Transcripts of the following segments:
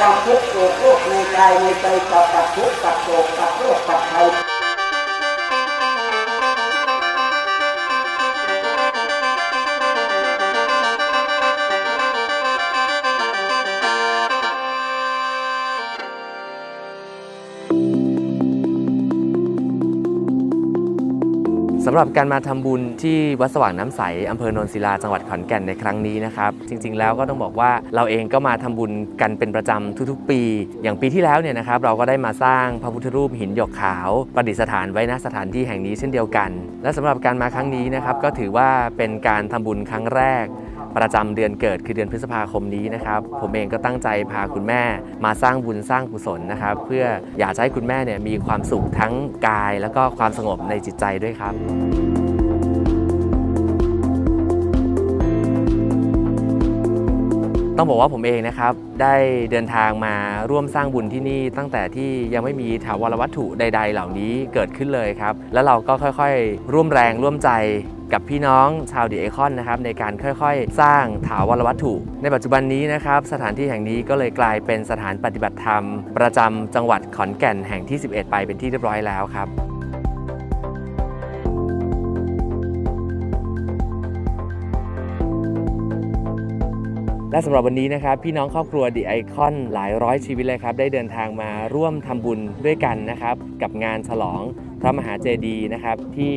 ความทุกข์โศกโรคในกายในใจกับกับทุกข์กับโศกกับโรคกับภัย สำหรับการมาทำบุญที่วัดสว่างน้ำใสอำเภอโนนศิลาจังหวัดขอนแก่นในครั้งนี้นะครับ จริงๆแล้วก็ต้องบอกว่าเราเองก็มาทำบุญกันเป็นประจำทุกๆ ปี อย่างปีที่แล้วเนี่ยนะครับเราก็ได้มาสร้างพระพุทธรูปหินหยกขาวประดิษฐานไว้ณสถานที่แห่งนี้เช่นเดียวกัน และสำหรับการมาครั้งนี้นะครับก็ถือว่าเป็นการทำบุญครั้งแรก ประจำเดือนเกิดคือเดือนพฤษภาคมนี้นะครับผมเองก็ตั้งใจพาคุณแม่มาสร้างบุญสร้างกุศลนะครับ เพื่ออยากให้คุณแม่เนี่ยมีความสุขทั้งกาย แล้วก็ความสงบในจิตใจด้วยครับต้องบอกว่าผมเองนะครับได้เดินทางมาร่วมสร้างบุญที่นี่ ตั้งแต่ที่ยังไม่มีถาวรวัตถุใด ๆ เหล่านี้เกิดขึ้นเลยครับ แล้วเราก็ค่อยๆ ร่วมแรงร่วมใจ กับพี่น้องชาวดีเอคอนนะครับในการค่อยๆ สร้างถาวรวัตถุ ในปัจจุบันนี้นะครับสถานที่แห่งนี้ก็เลยกลายเป็นสถานปฏิบัติธรรม ประจำจังหวัดขอนแก่นแห่งที่ 11 ไปเป็นที่เรียบร้อยแล้วครับและสำหรับวันนี้นะครับพี่น้องครอบครัวดีไอคอนหลายร้อยชีวิตเลยครับ ได้เดินทางมาร่วมทำบุญด้วยกันนะครับ กับงานฉลองพระมหาเจดีย์นะครับที่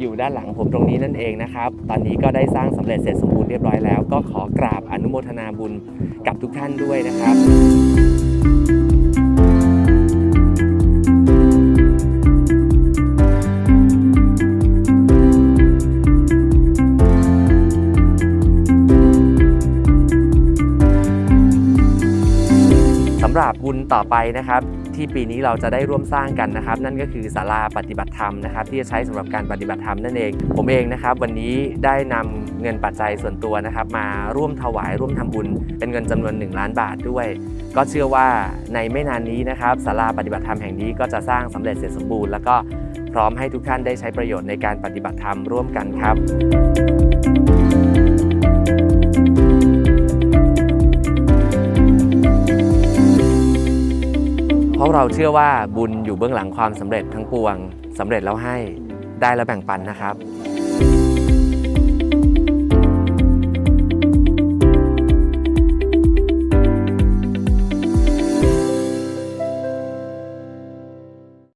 อยู่ด้านหลังผมตรงนี้นั่นเองนะครับ ตอนนี้ก็ได้สร้างสำเร็จเสร็จสมบูรณ์เรียบร้อยแล้ว ก็ขอกราบอนุโมทนาบุญกับทุกท่านด้วยนะครับสำหรับบุญต่อไปนะครับ ที่ปีนี้เราจะได้ร่วมสร้างกันนะครับ นั่นก็คือศาลาปฏิบัติธรรมนะครับ ที่จะใช้สำหรับการปฏิบัติธรรมนั่นเอง ผมเองนะครับ วันนี้ได้นำเงินปัจจัยส่วนตัวนะครับ มาร่วมถวายร่วมทำบุญ เป็นเงินจำนวน 1 ล้านบาทด้วย ก็เชื่อว่าในไม่นานนี้นะครับศาลาปฏิบัติธรรมแห่งนี้ก็จะสร้างสำเร็จเสร็จสมบูรณ์แล้วก็พร้อมให้ทุกท่านได้ใช้ประโยชน์ในการปฏิบัติธรรมร่วมกันครับ เราเชื่อว่าบุญอยู่เบื้องหลังความสำเร็จทั้งปวงสำเร็จแล้วให้ได้แล้วแบ่งปันนะครับ